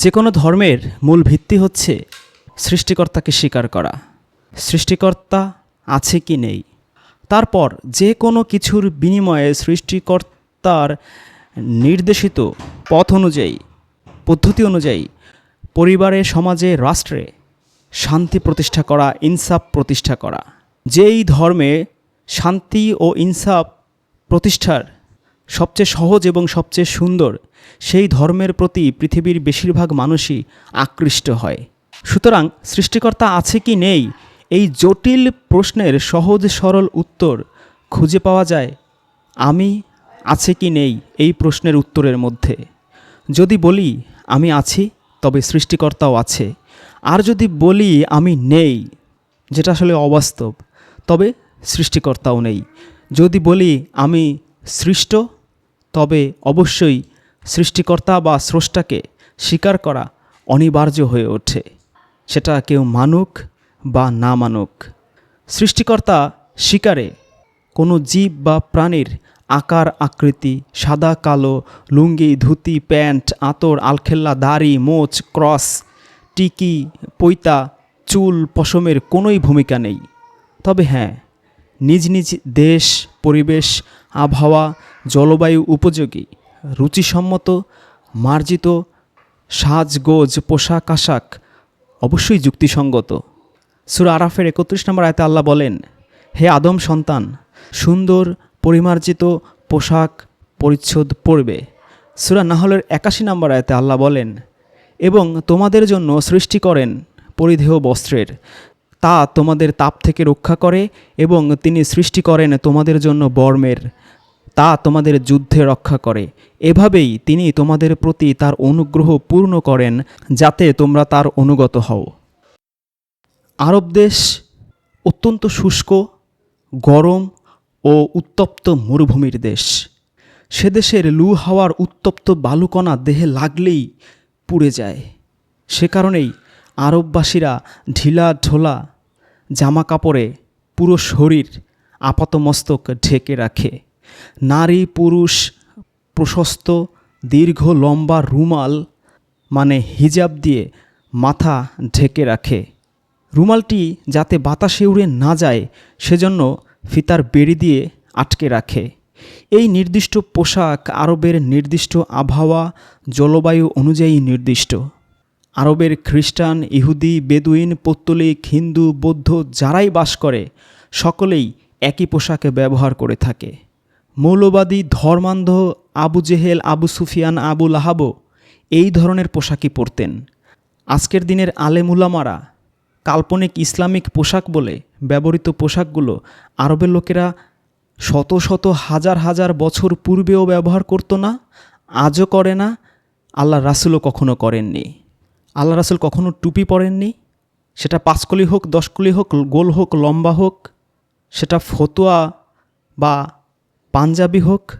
যে কোনো ধর্মের মূল ভিত্তি হচ্ছে সৃষ্টিকর্তাকে স্বীকার করা। সৃষ্টিকর্তা আছে কি নেই? তারপর যে কোনো কিছুর বিনিময়ে সৃষ্টিকর্তার নির্দেশিত পথ অনুযায়ী, পদ্ধতি অনুযায়ী পরিবারে, সমাজে, রাষ্ট্রে শান্তি প্রতিষ্ঠা করা, ইনসাফ প্রতিষ্ঠা করা। যেই ধর্মে শান্তি ও ইনসাফ প্রতিষ্ঠার সবচেয়ে সহজ এবং সবচেয়ে সুন্দর, সেই ধর্মের প্রতি পৃথিবীর বেশিরভাগ মানুষই আকৃষ্ট হয়। সুতরাং সৃষ্টিকর্তা আছে কি নেই? এই জটিল প্রশ্নের সহজ সরল উত্তর খুঁজে পাওয়া যায়, আমি আছে কি নেই এই প্রশ্নের উত্তরের মধ্যে। যদি বলি, আমি আছি, তবে সৃষ্টিকর্তাও আছে। আর যদি বলি, আমি নেই, যেটা আসলে অবাস্তব, তবে সৃষ্টিকর্তাও নেই। যদি বলি, আমি সৃষ্ট তবে অবশ্যই সৃষ্টিকর্তা বা স্রষ্টাকে স্বীকার করা অনিবার্য হয়ে ওঠে। সেটা কেউ মানুক বা না মানুক। সৃষ্টিকর্তা শিকারে কোনো জীব বা প্রাণীর আকার, আকৃতি, সাদা, কালো, লুঙ্গি, ধুতি, প্যান্ট, আতর, আলখেল্লা, দাড়ি, মোচ, ক্রস, টিকি, পৈতা, চুল, পশমের কোনোই ভূমিকা নেই। তবে হ্যাঁ নিজ নিজ দেশ, পরিবেশ, আবহাওয়া জলবায়ু উপযোগী, রুচিসম্মত, মার্জিত, সাজগোজ, পোশাক আশাক অবশ্যই যুক্তিসঙ্গত। সুরা আরাফের একত্রিশ নম্বর আয়তে আল্লাহ বলেন, হে আদম সন্তান, সুন্দর, পরিমার্জিত পোশাক পরিচ্ছদ পরবে। সুরা নাহলের একাশি নম্বর আয়তে আল্লাহ বলেন, এবং তোমাদের জন্য সৃষ্টি করেন পরিধেয় বস্ত্রের। তা তোমাদের তাপ থেকে রক্ষা করে এবং তিনি সৃষ্টি করেন তোমাদের জন্য বর্মের। তা তোমাদের যুদ্ধে রক্ষা করে। এভাবেই তিনি তোমাদের প্রতি তার অনুগ্রহ পূর্ণ করেন, যাতে তোমরা তার অনুগত হও। আরব দেশ অত্যন্ত শুষ্ক, গরম ও উত্তপ্ত মরুভূমির দেশ। সে দেশের লু হাওয়ার উত্তপ্ত বালুকণা দেহে লাগলেই পুড়ে যায়। সে কারণেই আরববাসীরা ঢিলা ঢোলা জামা কাপড়ে পুরো শরীর আপাতমস্তক ঢেকে রাখে। নারী, পুরুষ, প্রশস্ত, দীর্ঘ, লম্বা রুমাল মানে হিজাব দিয়ে মাথা ঢেকে রাখে। রুমালটি যাতে বাতাসে উড়ে না যায়, সেজন্য ফিতার বেড়ি দিয়ে আটকে রাখে। এই নির্দিষ্ট পোশাক আরবের নির্দিষ্ট আবহাওয়া, জলবায়ু অনুযায়ী নির্দিষ্ট। আরবের খ্রিস্টান, ইহুদি, বেদুইন, পত্তলিক, হিন্দু, বৌদ্ধ যারাই বাস করে, সকলেই একই পোশাকে ব্যবহার করে থাকে। মৌলবাদী ধর্মান্ধ আবু জেহেল, আবু সুফিয়ান, আবু লাহাবো এই ধরনের পোশাকই পরতেন। আজকের দিনের আলেমুলামারা কাল্পনিক ইসলামিক পোশাক বলে ব্যবহৃত পোশাকগুলো আরবের লোকেরা শত শত হাজার হাজার বছর পূর্বেও ব্যবহার করতো না, আজও করে না। আল্লাহ রাসুলও কখনো করেননি। আল্লাহ রাসুল কখনো টুপি পরেননি? সেটা পাঁচকলি হোক, দশকলি হোক, গোল হোক, লম্বা হোক, সেটা ফতোয়া বা পাঞ্জাবি হোক,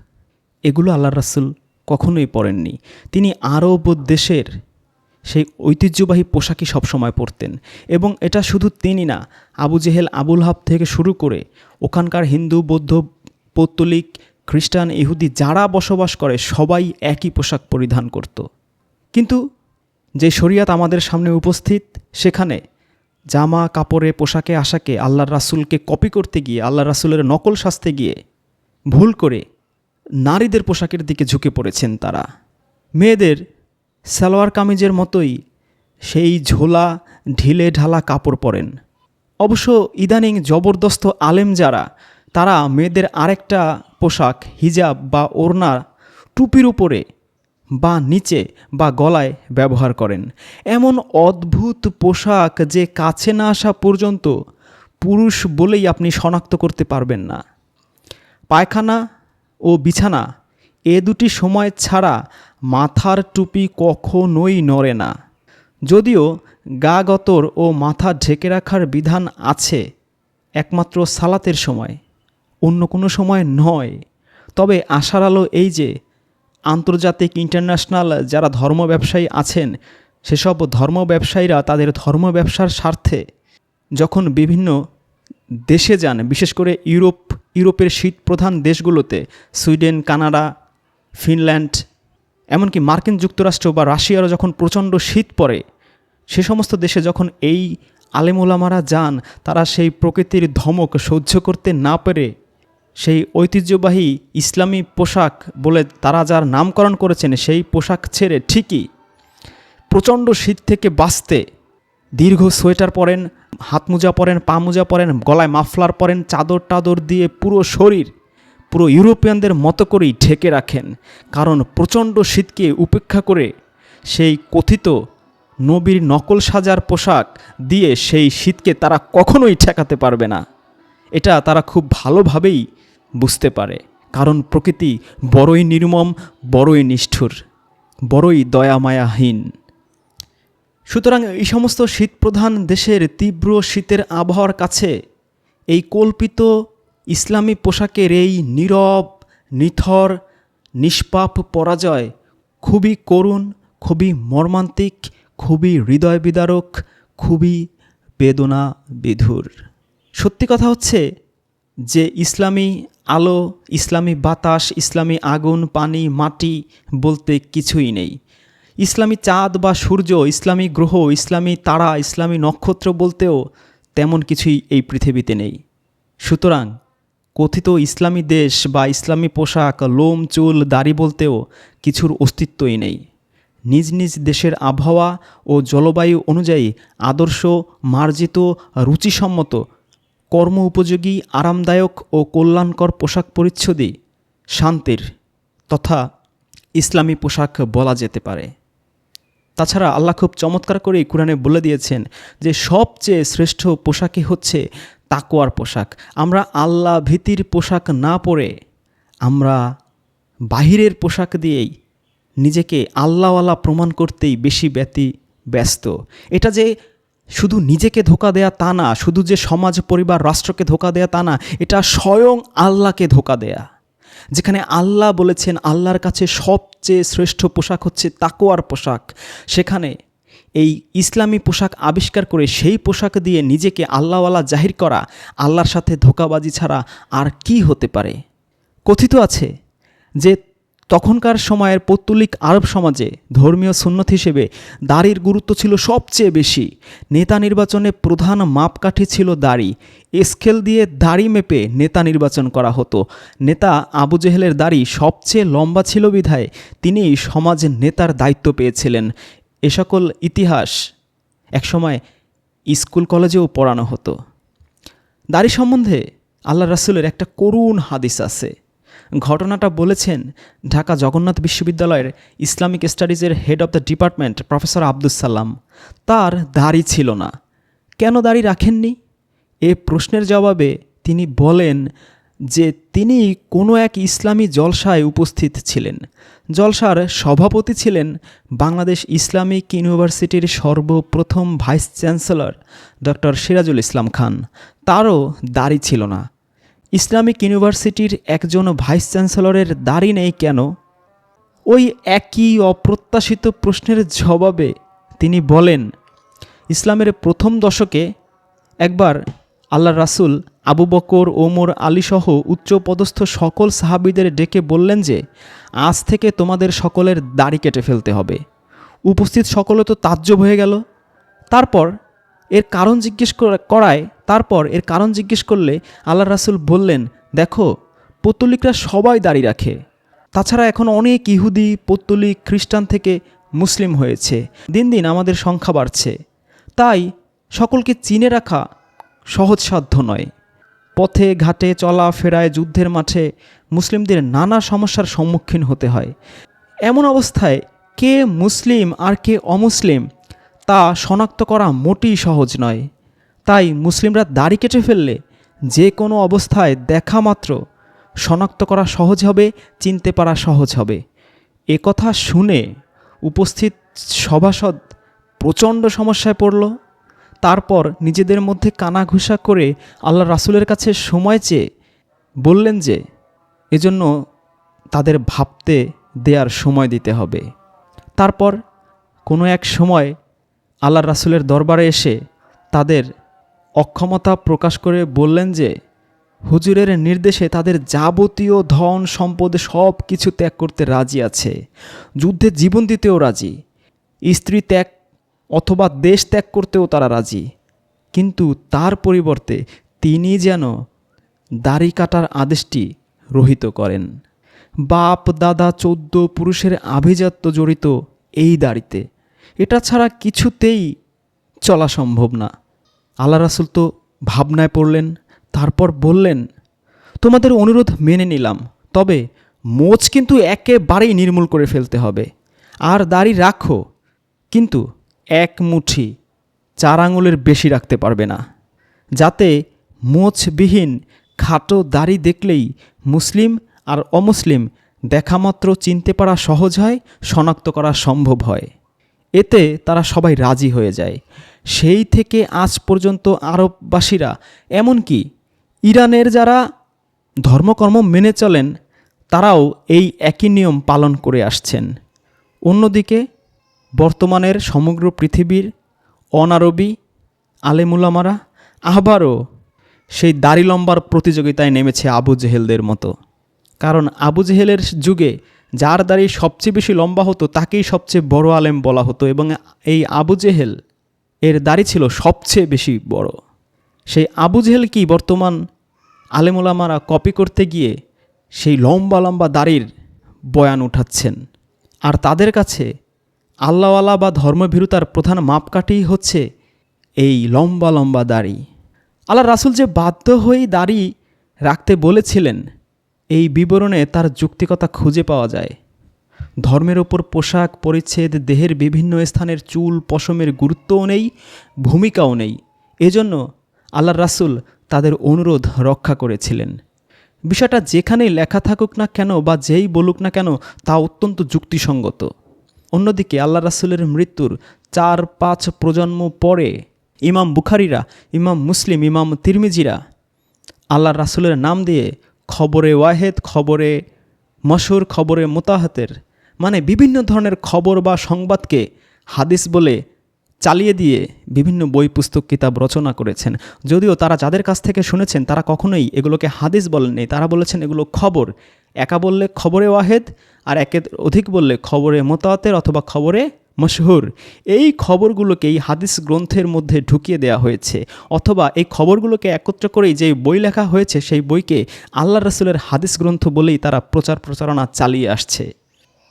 এগুলো আল্লাহ রাসুল কখনোই পরেননি। তিনি আরব দেশের সেই ঐতিহ্যবাহী পোশাকই সবসময় পরতেন। এবং এটা শুধু তিনি না, আবু জেহেল, আবুল হাব থেকে শুরু করে ওখানকার হিন্দু, বৌদ্ধ, পৌত্তলিক, খ্রিস্টান, ইহুদি যারা বসবাস করে, সবাই একই পোশাক পরিধান করত। কিন্তু যে শরিয়াত আমাদের সামনে উপস্থিত, সেখানে জামা, কাপড়ে, পোশাকে, আশাকে আল্লাহ রাসুলকে কপি করতে গিয়ে আল্লাহ রাসুলের নকল সাজতে গিয়ে ভুল করে নারীদের পোশাকের দিকে ঝুঁকে পড়েছেন তারা। মেয়েদের সালোয়ার কামিজের মতোই সেই ঝোলা, ঢিলে ঢালা কাপড় পরেন। অবশ্য ইদানিং জবরদস্ত আলেম যারা, তারা মেয়েদের আরেকটা পোশাক, হিজাব বা ওড়না টুপির উপরে বা নিচে বা গলায় ব্যবহার করেন। এমন অদ্ভুত পোশাক যে কাছে না আসা পর্যন্ত পুরুষ বলেই আপনি শনাক্ত করতে পারবেন না। পায়খানা ও বিছানা, এ দুটি সময় ছাড়া মাথার টুপি কখনোই নড়ে না। যদিও গা গতর ও মাথা ঢেকে রাখার বিধান আছে, একমাত্র সালাতের সময়, অন্য কোনো সময় নয়। তবে আশার আলো এই যে, আন্তর্জাতিক ইন্টারন্যাশনাল যারা ধর্ম ব্যবসায়ী আছেন, সেসব ধর্ম ব্যবসায়ীরা তাদের ধর্ম ব্যবসার স্বার্থে যখন বিভিন্ন দেশে যান, বিশেষ করে ইউরোপ, ইউরোপের শীত প্রধান দেশগুলোতে, সুইডেন, কানাডা, ফিনল্যান্ড, এমনকি মার্কিন যুক্তরাষ্ট্র বা রাশিয়ারও যখন প্রচণ্ড শীত পড়ে, সে সমস্ত দেশে যখন এই আলেমুলামারা যান, তারা সেই প্রকৃতির ধমক সহ্য করতে না পেরে, সেই ঐতিহ্যবাহী ইসলামী পোশাক বলে তারা যার নামকরণ করেছেন, সেই পোশাক ছেড়ে ঠিকই প্রচণ্ড শীত থেকে বাঁচতে দীর্ঘ সোয়েটার পরেন হাত মোজা পরেন, পা মোজা পরেন, গলায় মাফলার পরেন, চাদর টাদর দিয়ে পুরো শরীর, পুরো ইউরোপিয়ানদের মতো করেই ঢেকে রাখেন। কারণ প্রচণ্ড শীতকে উপেক্ষা করে সেই কথিত নবীর নকল সাজার পোশাক দিয়ে সেই শীতকে তারা কখনোই ঠেকাতে পারবে না। এটা তারা খুব ভালোভাবেই বুঝতে পারে। কারণ প্রকৃতি বড়ই নির্মম, বড়ই নিষ্ঠুর, বড়ই দয়ামায়াহীন। সুতরাং এই সমস্ত শীতপ্রধান দেশের তীব্র শীতের আবহাওয়ার কাছে এই কল্পিত ইসলামী পোশাকের এই নীরব, নিথর, নিষ্পাপ পরাজয় খুবই করুণ, খুবই মর্মান্তিক, খুবই হৃদয় বিদারক খুবই বেদনা বিধুর সত্যি কথা হচ্ছে যে ইসলামী আলো, ইসলামী বাতাস, ইসলামী আগুন, পানি, মাটি বলতে কিছুই নেই। ইসলামী চাঁদ বা সূর্য, ইসলামী গ্রহ, ইসলামী তারা, ইসলামী নক্ষত্র বলতেও তেমন কিছুই এই পৃথিবীতে নেই। সুতরাং কথিত ইসলামী দেশ বা ইসলামী পোশাক, লোম, চুল, দাড়ি বলতেও কিছুর অস্তিত্বই নেই। নিজ নিজ দেশের আবহাওয়া ও জলবায়ু অনুযায়ী আদর্শ, মার্জিত, রুচিসম্মত, কর্ম উপযোগী, আরামদায়ক ও কল্যাণকর পোশাক পরিচ্ছদই শান্তির তথা ইসলামী পোশাক বলা যেতে পারে। তাছাড়া আল্লাহ খুব চমৎকার করেই কোরআনে বলে দিয়েছেন যে সবচেয়ে শ্রেষ্ঠ পোশাকই হচ্ছে তাকোয়ার পোশাক। আমরা আল্লাহ ভীতির পোশাক না পরে আমরা বাহিরের পোশাক দিয়েই নিজেকে আল্লাহওয়ালা প্রমাণ করতেই বেশি ব্যতি, ব্যস্ত। এটা যে শুধু নিজেকে ধোকা দেয়া তা না, শুধু যে সমাজ, পরিবার, রাষ্ট্রকে ধোকা দেয়া তা না, এটা স্বয়ং আল্লাহকে ধোকা দেয়া। যেখানে আল্লাহ বলেছেন, আল্লাহর কাছে সবচেয়ে শ্রেষ্ঠ পোশাক হচ্ছে তাকোয়ার পোশাক। সেখানে এই ইসলামী পোশাক আবিষ্কার করে সেই পোশাক দিয়ে নিজেকে আল্লাহওয়ালা জাহির করা, আল্লাহর সাথে ধোকাবাজি ছাড়া আর কি হতে পারে? কথিত আছে যে তখনকার সময়ের পৌত্তলিক আরব সমাজে ধর্মীয় সুন্নত হিসেবে দাড়ির গুরুত্ব ছিল সবচেয়ে বেশি। নেতা নির্বাচনে প্রধান মাপকাঠি ছিল দাড়ি। স্কেল দিয়ে দাড়ি মেপে নেতা নির্বাচন করা হতো। নেতা আবু জেহেলের দাড়ি সবচেয়ে লম্বা ছিল বিধায় তিনি সমাজের নেতার দায়িত্ব পেয়েছিলেন। এ সকল ইতিহাস একসময় স্কুল কলেজেও পড়ানো হতো। দাড়ি সম্বন্ধে আল্লাহ রাসুলের একটা করুণ হাদিস আছে। ঘটনাটা বলেছেন ঢাকা জগন্নাথ বিশ্ববিদ্যালয়ের Islamic স্টাডিজের head of the department professor Abdus Salam. তার দাড়ি ছিল না। কেন দাড়ি রাখেননি? এ প্রশ্নের জবাবে তিনি বলেন যে তিনি কোনো এক ইসলামী জলসায় উপস্থিত ছিলেন। জলসার সভাপতি ছিলেন বাংলাদেশ ইসলামিক ইউনিভার্সিটির সর্বপ্রথম vice chancellor doctor Sirajul Islam Khan. তারও দাড়ি ছিল না। ইসলামিক ইউনিভার্সিটির একজন ভাইস চ্যান্সেলরের দাড়ি নেই কেন? ওই একই অপ্রত্যাশিত প্রশ্নের জবাবে তিনি বলেন, ইসলামের প্রথম দশকে একবার আল্লাহ রাসুল আবু বকর, ওমর আলীসহ উচ্চপদস্থ সকল সাহাবিদের ডেকে বললেন যে, আজ থেকে তোমাদের সকলের দাড়ি কেটে ফেলতে হবে। উপস্থিত সকলে তো তাজ্জব হয়ে গেল। তারপর এর কারণ জিজ্ঞেস করায় তারপর এর কারণ জিজ্ঞেস করলে আল্লাহ রাসুল বললেন, দেখো, পত্তলিকরা সবাই দাঁড়িয়ে রাখে। তাছাড়া এখন অনেক ইহুদি, পত্তলিক, খ্রিস্টান থেকে মুসলিম হয়েছে। দিন দিন আমাদের সংখ্যা বাড়ছে। তাই সকলকে চিনে রাখা সহজসাধ্য নয়। পথে, ঘাটে চলা ফেরায় যুদ্ধের মাঠে মুসলিমদের নানা সমস্যার সম্মুখীন হতে হয়। এমন অবস্থায় কে মুসলিম আর কে অমুসলিম তা শনাক্ত করা মোটেই সহজ নয়। তাই মুসলিমরা দাড়ি কেটে ফেললে যে কোনো অবস্থায় দেখা মাত্র। শনাক্ত করা সহজ হবে, চিনতে পারা সহজ হবে। এ কথা শুনে উপস্থিত সভাসদ প্রচণ্ড সমস্যায় পড়ল। তারপর নিজেদের মধ্যে কানাঘুষা করে আল্লাহ রাসুলের কাছে সময় চেয়ে বললেন যে, এজন্য তাদের ভাবতে দেওয়ার সময় দিতে হবে। তারপর কোনো এক সময় আল্লাহ রাসুলের দরবারে এসে তাদের অক্ষমতা প্রকাশ করে বললেন যে, হুজুরের নির্দেশে তাদের যাবতীয় ধন, সম্পদ সব কিছু ত্যাগ করতে রাজি আছে। যুদ্ধে জীবন দিতেও রাজি। স্ত্রী ত্যাগ অথবা দেশ ত্যাগ করতেও তারা রাজি। কিন্তু তার পরিবর্তে তিনি যেন দাড়ি কাটার আদেশটি রহিত করেন। বাপ, দাদা, চোদ্দ পুরুষের আভিজাত্য জড়িত এই দাড়িতে। এটা ছাড়া কিছুতেই চলা সম্ভব না। আল্লাহ রাসুল তো ভাবনায় পড়লেন, তারপর বললেন, তোমাদের অনুরোধ মেনে নিলাম, তবে মোচ কিন্তু একেবারেই নির্মূল করে ফেলতে হবে। আর দাড়ি রাখো, কিন্তু এক মুঠি চার আঙুলের বেশি রাখতে পারবে না। যাতে মোচবিহীন খাটো দাড়ি দেখলেই মুসলিম আর অমুসলিম দেখামাত্র চিনতে পারা সহজ হয়, শনাক্ত করা সম্ভব হয়। এতে তারা সবাই রাজি হয়ে যায়। সেই থেকে আজ পর্যন্ত আরববাসীরা, এমনকি ইরানের যারা ধর্মকর্ম মেনে চলেন, তারাও এই একই নিয়ম পালন করে আসছেন। অন্যদিকে, বর্তমানের সমগ্র পৃথিবীর অনারবি আলেমুলামারা আবারও সেই দাড়ি লম্বার প্রতিযোগিতায় নেমেছে আবু জেহেলদের মতো। কারণ আবু জেহেলের যুগে যার দাড়ি সবচেয়ে বেশি লম্বা হতো, তাকেই সবচেয়ে বড় আলেম বলা হতো এবং এই আবু জেহেল এর দাড়ি ছিল সবচেয়ে বেশি বড়। সেই আবু জেহেল কি বর্তমান আলেমুলামারা কপি করতে গিয়ে সেই লম্বা লম্বা দাড়ির বয়ান উঠাচ্ছেন? আর তাদের কাছে আল্লাহওয়ালা বা ধর্মভীরুতার প্রধান মাপকাঠি হচ্ছে এই লম্বা লম্বা দাড়ি। আল্লাহ রাসুল যে বাধ্য হয়েই দাড়ি রাখতে বলেছিলেন, এই বিবরণে তার যুক্তিকতা খুঁজে পাওয়া যায়। ধর্মের ওপর পোশাক, পরিচ্ছেদ, দেহের বিভিন্ন স্থানের চুল, পশমের গুরুত্বও নেই, ভূমিকাও নেই। এজন্য আল্লাহ রাসুল তাদের অনুরোধ রক্ষা করেছিলেন। বিষয়টা যেখানেই লেখা থাকুক না কেন বা যেই বলুক না কেন তা অত্যন্ত যুক্তিসঙ্গত। অন্যদিকে আল্লাহ রাসুলের মৃত্যুর চার পাঁচ প্রজন্ম পরে ইমাম বুখারিরা, ইমাম মুসলিম, ইমাম তিরমিজিরা আল্লাহ রাসুলের নাম দিয়ে খবরে ওয়াহেদ, খবরে মশহুর, খবরে মোতাহাতের মানে বিভিন্ন ধরনের খবর বা সংবাদকে হাদিস বলে চালিয়ে দিয়ে বিভিন্ন বই, পুস্তক, কিতাব রচনা করেছেন। যদিও তারা যাদের কাছ থেকে শুনেছেন, তারা কখনোই এগুলোকে হাদিস বলেননি। তারা বলেছেন এগুলো খবর। একা বললে খবরে ওয়াহেদ, আর একে অধিক বললে খবরে মোতাহাতের অথবা খবরে মশহুর। এই খবরগুলোকে এই হাদিস গ্রন্থের মধ্যে ঢুকিয়ে দেওয়া হয়েছে। অথবা এই খবরগুলোকে একত্র করেই যে বই লেখা হয়েছে, সেই বইকে আল্লাহ রসুলের হাদিস গ্রন্থ বলেই তারা প্রচার প্রচারণা চালিয়ে আসছে।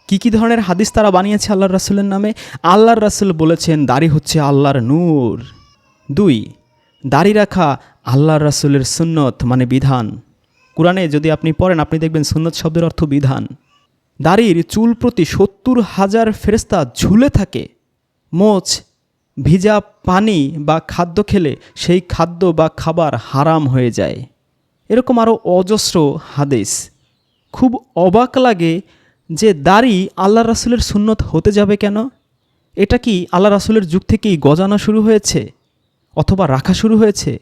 কি কি ধরনের হাদিস তারা বানিয়েছে আল্লাহর রাসুলের নামে? আল্লাহর রাসুল বলেছেন, দাড়ি হচ্ছে আল্লাহর নূর। দুই, দাড়ি রাখা আল্লাহর রাসুলের সুন্নত মানে বিধান। কোরআনে যদি আপনি পড়েন, আপনি দেখবেন সুন্নত শব্দের অর্থ বিধান। দাড়ির চুল প্রতি সত্তর হাজার ফেরেস্তা ঝুলে থাকে। মোচ, ভিজা পানি বা খাদ্য খেলে সেই খাদ্য বা খাবার হারাম হয়ে যায়। এরকম আরও অজস্র হাদিস। খুব অবাক লাগে যে দাড়ি আল্লাহ রাসুলের সুন্নত হতে যাবে কেন? এটা কি আল্লাহ রাসুলের যুগ থেকেই গজানো শুরু হয়েছে অথবা রাখা শুরু হয়েছে?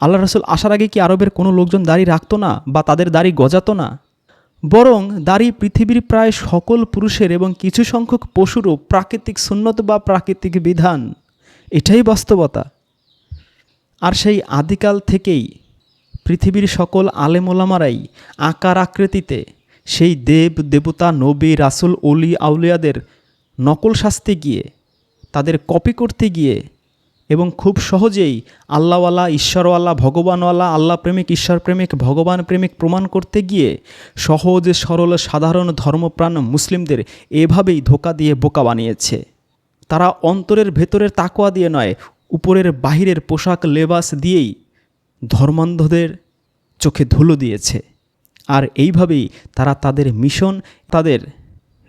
আল্লাহ রাসুল আসার আগে কি আরবের কোনো লোকজন দাড়ি রাখতো না বা তাদের দাড়ি গজাতো না? বরং দাড়ি পৃথিবীর প্রায় সকল পুরুষের এবং কিছু সংখ্যক পশুরও প্রাকৃতিক সুন্নত বা প্রাকৃতিক বিধান। এটাই বাস্তবতা। আর সেই আদিকাল থেকেই পৃথিবীর সকল আলেমোলামারাই আকার আকৃতিতে সেই দেব, দেবতা, নবী, রাসুল অলি আউলিয়াদের নকল শাস্তে গিয়ে, তাদের কপি করতে গিয়ে এবং খুব সহজেই আল্লাহওয়ালা, ঈশ্বরওয়ালা, ভগবানওয়ালা আল্লাহ প্রেমিক ঈশ্বর প্রেমিক ভগবান প্রেমিক প্রমাণ করতে গিয়ে সহজ, সরল, সাধারণ ধর্মপ্রাণ মুসলিমদের এভাবেই ধোকা দিয়ে বোকা বানিয়েছে। তারা অন্তরের ভেতরের তাকোয়া দিয়ে নয়, উপরের বাহিরের পোশাক, লেবাস দিয়েই ধর্মান্ধদের চোখে ধুলো দিয়েছে। আর এইভাবেই তারা তাদের মিশন, তাদের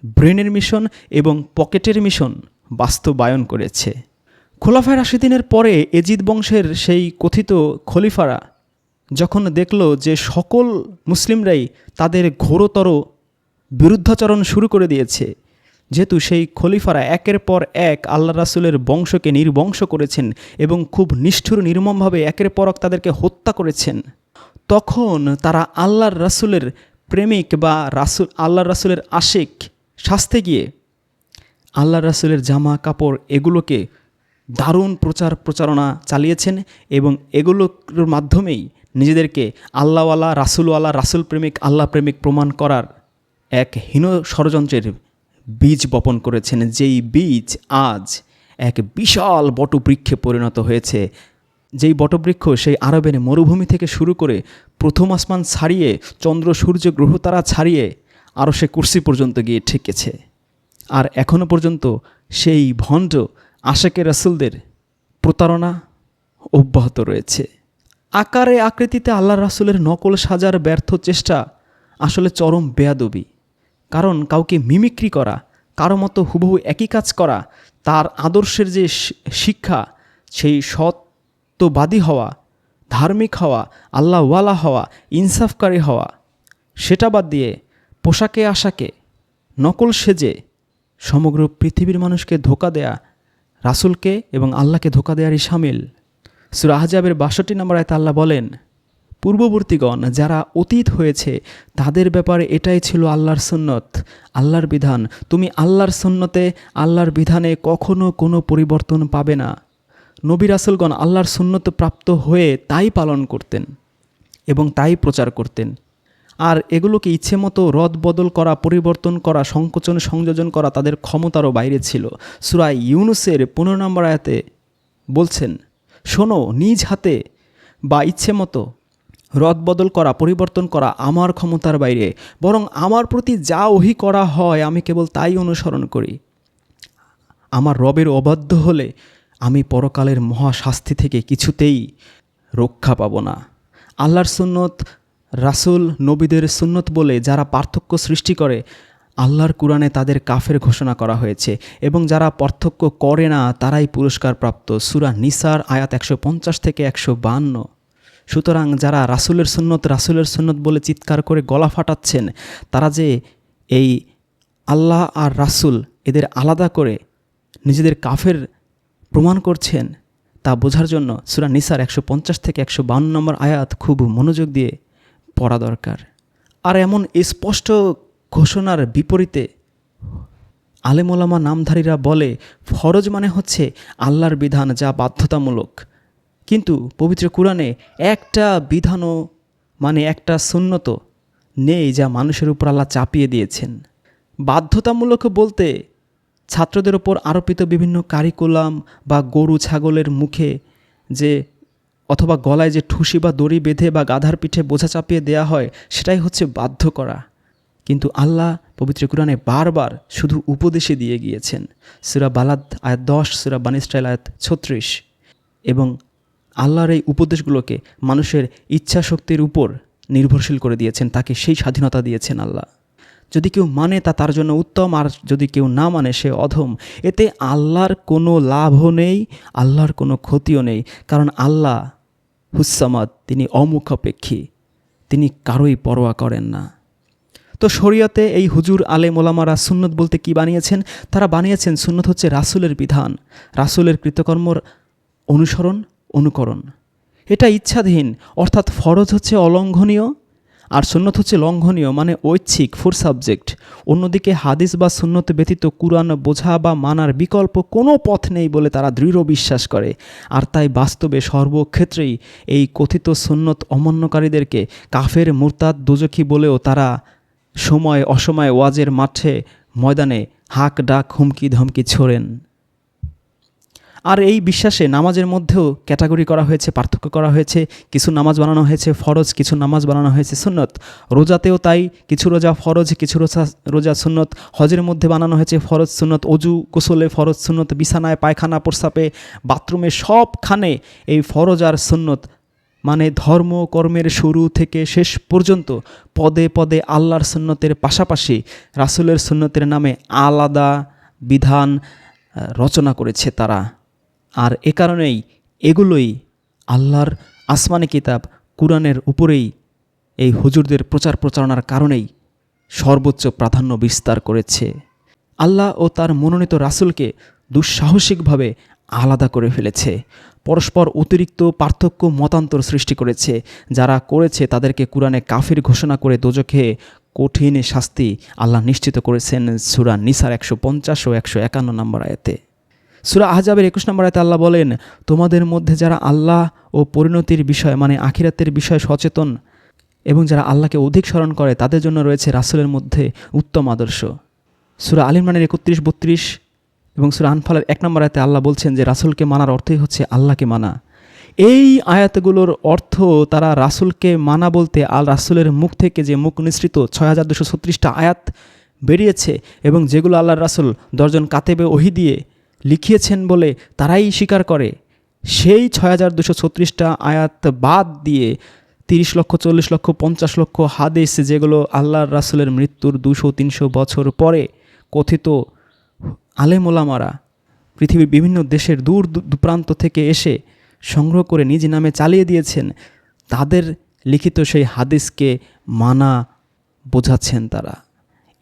ব্রেনের মিশন এবং পকেটের মিশন বাস্তবায়ন করেছে। খোলাফায় রাশিদিনের পরে এজিদ বংশের সেই কথিত খলিফারা যখন দেখল যে সকল মুসলিমরাই তাদের ঘোরতর বিরুদ্ধাচরণ শুরু করে দিয়েছে, যেহেতু সেই খলিফারা একের পর এক আল্লাহ রাসুলের বংশকে নির্বংশ করেছেন এবং খুব নিষ্ঠুর নির্মমভাবে একের পর এক তাদেরকে হত্যা করেছেন। তখন তারা আল্লাহর রাসুলের প্রেমিক বা রাসুল, আল্লাহর রাসুলের আশেক শাস্তে গিয়ে আল্লাহ রাসুলের জামা কাপড় এগুলোকে দারুণ প্রচার প্রচারণা চালিয়েছেন এবং এগুলোর মাধ্যমেই নিজেদেরকে আল্লাহওয়ালা, রাসুলওয়ালা, রাসুল প্রেমিক, আল্লাহ প্রেমিক প্রমাণ করার এক হীন ষড়যন্ত্রের বীজ বপন করেছেন। যেই বীজ আজ এক বিশাল বটবৃক্ষে পরিণত হয়েছে। যেই বটবৃক্ষ সেই আরবের মরুভূমি থেকে শুরু করে প্রথম আসমান ছাড়িয়ে চন্দ্র, সূর্য গ্রহতারা ছাড়িয়ে আরও সে কুর্সি পর্যন্ত গিয়ে ঠেকেছে। আর এখনও পর্যন্ত সেই ভণ্ড আশেকের রাসুলদের প্রতারণা অব্যাহত রয়েছে। আকারে আকৃতিতে আল্লাহ রাসুলের নকল সাজার ব্যর্থ চেষ্টা আসলে চরম বেয়াদবি। কারণ কাউকে মিমিক্রি করা, কারও মতো হুবহু একই কাজ করা, তার আদর্শের যে শিক্ষা, সেই সত্যবাদী হওয়া, ধার্মিক হওয়া, আল্লাহওয়ালা হওয়া, ইনসাফকারী হওয়া, সেটা বাদ দিয়ে পোশাকে আশাকে নকল সেজে সমগ্র পৃথিবীর মানুষকে ধোকা দেয়া, রাসূলকে এবং আল্লাহকে ধোকা দেয়ারই সামিল। সুরা আহজাবের বাষট্টি নম্বর আয়তে আল্লাহ বলেন, পূর্ববর্তীগণ যারা অতীত হয়েছে, তাদের ব্যাপারে এটাই ছিল আল্লাহর সুন্নত, আল্লাহর বিধান। তুমি আল্লাহর সুন্নতে, আল্লাহর বিধানে কখনো কোনো পরিবর্তন পাবে না। নবী রাসুলগণ আল্লাহর সুন্নত প্রাপ্ত হয়ে তাই পালন করতেন এবং তাই প্রচার করতেন। আর এগুলোকে ইচ্ছে মতো রদ বদল করা, পরিবর্তন করা, সংকোচন, সংযোজন করা তাদের ক্ষমতারও বাইরে ছিল। সুরাই ইউনুসের পনেরো নম্বর আয়াতে বলছেন, শোনো, নিজ হাতে বা ইচ্ছে মতো রদ বদল করা, পরিবর্তন করা আমার ক্ষমতার বাইরে। বরং আমার প্রতি যা ওহি করা হয়, আমি কেবল তাই অনুসরণ করি। আমার রবের অবাধ্য হলে আমি পরকালের মহাশাস্তি থেকে কিছুতেই রক্ষা পাব না। আল্লাহর সুন্নত, রাসূল, নবীদের সুন্নত বলে যারা পার্থক্য সৃষ্টি করে, আল্লাহর কোরআনে তাদের কাফের ঘোষণা করা হয়েছে এবং যারা পার্থক্য করে না, তারাই পুরস্কার প্রাপ্ত। সুরা নিসার আয়াত একশো পঞ্চাশ থেকে একশো বান্ন সুতরাং যারা রাসুলের সুন্নত, রাসূলের সুন্নত বলে চিৎকার করে গলা ফাটাচ্ছেন, তারা যে এই আল্লাহ আর রাসূল এদের আলাদা করে নিজেদের কাফের প্রমাণ করছেন তা বোঝার জন্য সুরা নিসার একশো পঞ্চাশ থেকে একশো বান্ন নম্বর আয়াত খুব মনোযোগ দিয়ে পড়া দরকার। আর এমন স্পষ্ট ঘোষণার বিপরীতে আলেমোলামা নামধারীরা বলে, ফরজ মানে হচ্ছে আল্লাহর বিধান যা বাধ্যতামূলক। কিন্তু পবিত্র কোরআনে একটা বিধানও মানে একটা সুন্নত নেই যা মানুষের উপর আল্লাহ চাপিয়ে দিয়েছেন। বাধ্যতামূলক বলতে ছাত্রদের ওপর আরোপিত বিভিন্ন কারিকুলাম বা গরু ছাগলের মুখে যে অথবা গলায় যে ঠুসি বা দড়ি বেঁধে বা গাধার পিঠে বোঝা চাপিয়ে দেয়া হয়, সেটাই হচ্ছে বাধ্য করা। কিন্তু আল্লাহ পবিত্র কোরআনে বারবার শুধু উপদেশে দিয়ে গিয়েছেন। সুরা বালাদ আয়াত দশ, সুরা বানিস্টাইল আয়াত ছত্রিশ। এবং আল্লাহর এই উপদেশগুলোকে মানুষের ইচ্ছা শক্তির উপর নির্ভরশীল করে দিয়েছেন, তাকে সেই স্বাধীনতা দিয়েছেন আল্লাহ। যদি কেউ মানে তা তার জন্য উত্তম, আর যদি কেউ না মানে সে অধম। এতে আল্লাহর কোনো লাভও নেই, আল্লাহর কোনো ক্ষতিও নেই। কারণ আল্লাহ হুসামাদ তিনি অমুখাপেক্ষী। তিনি কারোই পরোয়া করেন না। তো শরীয়তে এই হুজুর আলে মোলামারা সুন্নত বলতে কি বানিয়েছেন? তারা বানিয়েছেন সুন্নত হচ্ছে রাসূলের বিধান। রাসূলের কৃতকর্মর অনুসরণ, অনুকরণ। এটা ইচ্ছাধীন, অর্থাৎ ফরজ হচ্ছে অলঙ্ঘনীয় আর সুন্নত হচ্ছে লঙ্ঘনীয় মানে ঐচ্ছিক ফোর সাবজেক্ট অন্যদিকে হাদিস বা সুন্নত ব্যতীত কুরআন বোঝা বা মানার বিকল্প কোনো পথ নেই বলে তারা দৃঢ় বিশ্বাস করে। আর তাই বাস্তবে সর্বক্ষেত্রেই এই কথিত সুন্নত অমান্যকারীদেরকে কাফের, মুরতাদ, দুজখী বলেও তারা সময় অসময়ে ওয়াজের মাঠে ময়দানে হাক, ডাক, হুমকি, ধমকি ছোড়েন। আর এই বিশ্বাসে নামাজের মধ্যেও ক্যাটাগরি করা হয়েছে, পার্থক্য করা হয়েছে, কিছু নামাজ বানানো হয়েছে ফরজ, কিছু নামাজ বানানো হয়েছে সুন্নত। রোজাতেও তাই, কিছু রোজা ফরজ, কিছু রোজা রোজা সুন্নত। হজের মধ্যে বানানো হয়েছে ফরজ, সুন্নত। অজু, গোসলে ফরজ, সুন্নত। বিছানায় পায়খানা, প্রস্রাবে, বাথরুমে সবখানে এই ফরজ আর সুন্নত। মানে ধর্ম, কর্মের শুরু থেকে শেষ পর্যন্ত পদে পদে আল্লাহর সুন্নতের পাশাপাশি রাসূলের সুন্নতের নামে আলাদা বিধান রচনা করেছে তারা। আর এ কারণেই এগুলোই আল্লাহর আসমানি কিতাব কুরআনের উপরেই এই হুজুরদের প্রচার প্রচারণার কারণেই সর্বোচ্চ প্রাধান্য বিস্তার করেছে। আল্লাহ ও তার মনোনীত রাসুলকে দুঃসাহসিকভাবে আলাদা করে ফেলেছে। পরস্পর অতিরিক্ত পার্থক্য মতান্তর সৃষ্টি করেছে, যারা করেছে তাদেরকে কোরআনে কাফির ঘোষণা করে দোজখে কঠিন শাস্তি আল্লাহ নিশ্চিত করেছেন সুরা নিসার একশো পঞ্চাশ ও একশো একান্ন নম্বর আয়াতে। সুরা আহজাবের একুশ নম্বর আয়তে আল্লাহ বলেন, তোমাদের মধ্যে যারা আল্লাহ ও পরিণতির বিষয় মানে আখিরাতের বিষয়ে সচেতন এবং যারা আল্লাহকে অধিক স্মরণ করে, তাদের জন্য রয়েছে রাসুলের মধ্যে উত্তম আদর্শ। সুরা আলিমানের একত্রিশ, বত্রিশ এবং সুরা আনফালের এক নম্বর আয়তে আল্লাহ বলছেন যে, রাসুলকে মানার অর্থই হচ্ছে আল্লাহকে মানা। এই আয়াতগুলোর অর্থ তারা রাসুলকে মানা বলতে আল রাসুলের মুখ থেকে যে মুখ নিঃসৃত ছয় হাজার দুশো ছত্রিশটা আয়াত বেরিয়েছে এবং যেগুলো আল্লাহর রাসুল দশজন কাতেবে ওহি দিয়ে লিখিয়েছেন বলে তারাই স্বীকার করে। সেই ছয় হাজার দুশো ছত্রিশটা আয়াত বাদ দিয়ে তিরিশ লক্ষ, চল্লিশ লক্ষ, পঞ্চাশ লক্ষ হাদিস, যেগুলো আল্লাহর রাসুলের মৃত্যুর দুশো, তিনশো বছর পরে কথিত আলেমোলামারা পৃথিবীর বিভিন্ন দেশের দূর দূপ্রান্ত থেকে এসে সংগ্রহ করে নিজ নামে চালিয়ে দিয়েছেন, তাদের লিখিত সেই হাদিসকে মানা বোঝাচ্ছেন তারা।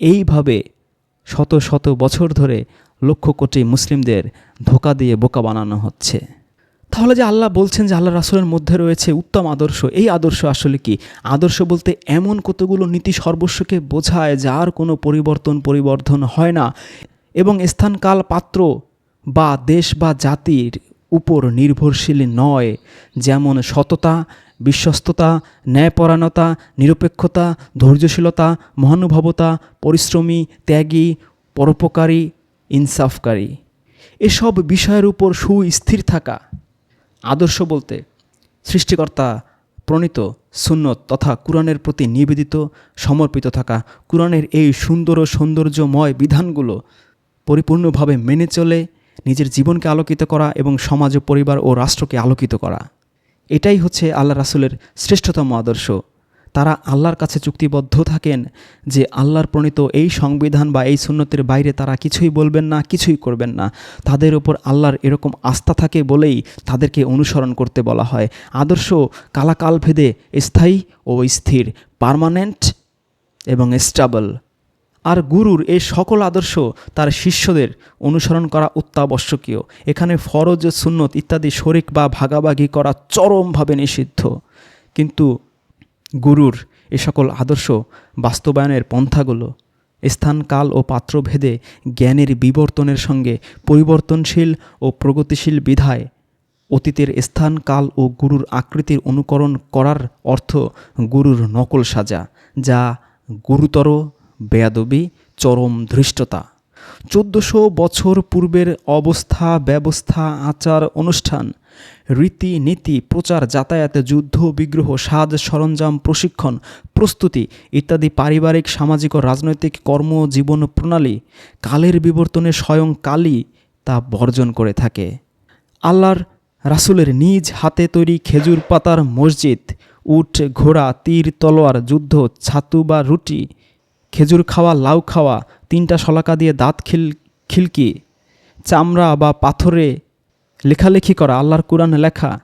এইভাবে শত শত বছর ধরে লক্ষ কোটি মুসলিমদের ধোকা দিয়ে বোকা বানানো হচ্ছে। তাহলে যে আল্লাহ বলছেন যে আল্লাহ রাসুলের মধ্যে রয়েছে উত্তম আদর্শ, এই আদর্শ আসলে কি? আদর্শ বলতে এমন কতগুলো নীতি সর্বস্বকে বোঝায় যার কোনো পরিবর্তন, পরিবর্ধন হয় না এবং স্থানকাল পাত্র বা দেশ বা জাতির উপর নির্ভরশীল নয়। যেমন সততা, বিশ্বস্ততা, ন্যায়পরায়ণতা, নিরপেক্ষতা, ধৈর্যশীলতা, মহানুভবতা, পরিশ্রমী, ত্যাগী, পরোপকারী ইনসাফকারী। এসব বিষয়ের উপর সুস্থির থাকা। আদর্শ বলতে সৃষ্টিকর্তা প্রণীত সুন্নত তথা কোরআনের প্রতি নিবেদিত, সমর্পিত থাকা। কোরআনের এই সুন্দর ও সৌন্দর্যময় বিধানগুলো পরিপূর্ণভাবে মেনে চলে, নিজের জীবনকে আলোকিত করা এবং সমাজ, পরিবার ও রাষ্ট্রকে আলোকিত করা। এটাই হচ্ছে আল্লাহ রাসুলের শ্রেষ্ঠতম আদর্শ। তারা আল্লাহর কাছে চুক্তিবদ্ধ থাকেন যে আল্লাহর প্রণীত এই সংবিধান বা এই সুন্নতের বাইরে তারা কিছুই বলবেন না, কিছুই করবেন না। তাদের ওপর আল্লাহর এরকম আস্থা থাকে বলেই তাদেরকে অনুসরণ করতে বলা হয়। আদর্শ কালাকাল ভেদে স্থায়ী ও স্থির, পার্মানেন্ট এবং স্টাবল। আর গুরুর এই সকল আদর্শ তার শিষ্যদের অনুসরণ করা অত্যাবশ্যকীয়। এখানে ফরজ, সুন্নত ইত্যাদি শরিক বা ভাগাভাগি করা চরমভাবে নিষিদ্ধ। কিন্তু গুরুর এ সকল আদর্শ বাস্তবায়নের পন্থাগুলো, স্থান, কাল ও পাত্রভেদে জ্ঞানের বিবর্তনের সঙ্গে পরিবর্তনশীল ও প্রগতিশীল বিধায় অতীতের স্থান, কাল ও গুরুর আকৃতির অনুকরণ করার অর্থ গুরুর নকল সাজা, যা গুরুতর, বেয়াদবি, চরম ধৃষ্টতা। চোদ্দশো বছর পূর্বের অবস্থা, ব্যবস্থা, আচার, অনুষ্ঠান রীতি নীতি প্রচার, যাতায়াত, যুদ্ধ, বিগ্রহ, সাজ, সরঞ্জাম, প্রশিক্ষণ, প্রস্তুতি ইত্যাদি পারিবারিক, সামাজিক ও রাজনৈতিক কর্ম জীবন প্রণালী কালের বিবর্তনে স্বয়ং কালই তা বর্জন করে থাকে। আল্লাহর রাসুলের নিজ হাতে তৈরি খেজুর পাতার মসজিদ, উট, ঘোড়া, তীর, তলোয়ার, যুদ্ধ, ছাতু বা রুটি, খেজুর খাওয়া, লাউ খাওয়া, তিনটা শলাকা দিয়ে দাঁত খিল, খিলকি, চামড়া বা পাথরে লেখালেখি করা, আল্লাহর কোরআন লেখা,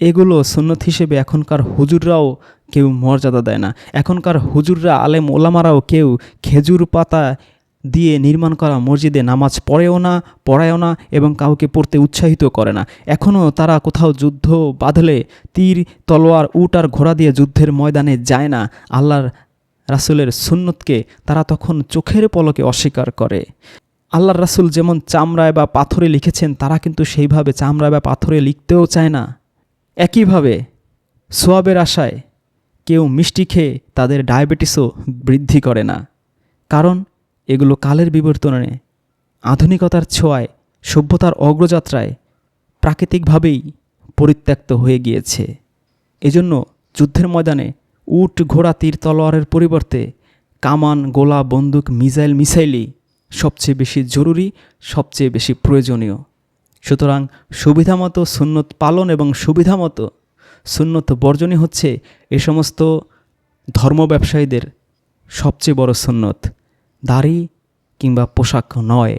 এগুলো সুন্নত হিসেবে এখনকার হুজুররাও কেউ মর্যাদা দেয় না। এখনকার হুজুররা, আলেম ওলামারাও কেউ খেজুর পাতা দিয়ে নির্মাণ করা মসজিদে নামাজ পড়েও না, পড়ায়ও না এবং কাউকে পড়তে উৎসাহিত করে না। এখনও তারা কোথাও যুদ্ধ বাঁধলে তীর, তলোয়ার, উট আর ঘোড়া দিয়ে যুদ্ধের ময়দানে যায় না। আল্লাহর রাসুলের সুন্নতকে তারা তখন চোখের পলকে অস্বীকার করে। আল্লাহর রাসুল যেমন চামড়ায় বা পাথরে লিখেছেন, তারা কিন্তু সেইভাবে চামড়ায় বা পাথরে লিখতেও চায় না। একইভাবে সোয়াবের আশায় কেউ মিষ্টি খেয়ে তাদের ডায়াবেটিসও বৃদ্ধি করে না। কারণ এগুলো কালের বিবর্তনে, আধুনিকতার ছোঁয়ায়, সভ্যতার অগ্রযাত্রায় প্রাকৃতিকভাবেই পরিত্যক্ত হয়ে গিয়েছে। এজন্য যুদ্ধের ময়দানে উট ঘোড়া তীর তলোয়ারের পরিবর্তে কামান, গোলা, বন্দুক, মিসাইল, মিসাইলই সবচেয়ে বেশি জরুরি, সবচেয়ে বেশি প্রয়োজনীয়। সুতরাং সুবিধামতো সুন্নত পালন এবং সুবিধামতো সুন্নত বর্জনই হচ্ছে এ সমস্ত ধর্ম ব্যবসায়ীদের সবচেয়ে বড় সুন্নত। দাড়ি কিংবা পোশাক নয়।